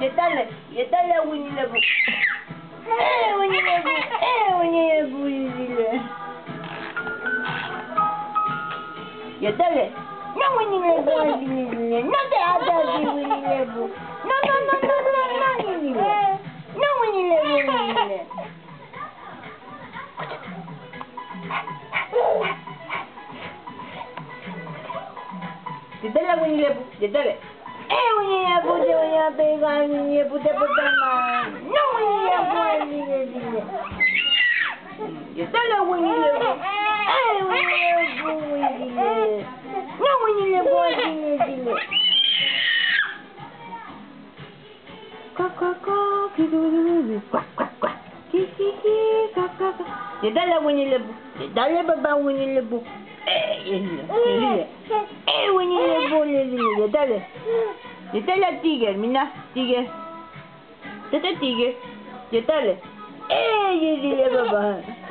Yetale, yetale wini lebu. Eh wini lebu, eh wini lebu yizile. Yetale, no wini lebu yizile. No te ada wini lebu. No no The Pooh. Nyetale. Eh, Winnie the Pooh te voy a pegar, Winnie the Pooh te portas mal. No Winnie the Pooh zile, zile. Nyetale Winnie the Pooh. Eh, Pooh zile. No Winnie the Pooh zile, zile. Quack, quack, quack, quack, quack, quack. Baba. Eh, zile, zile. Eh, Winnie Dale. Dale a Tiger, mira, Tiger. Dale Tiger. Dale. ¡Ey, dile papá!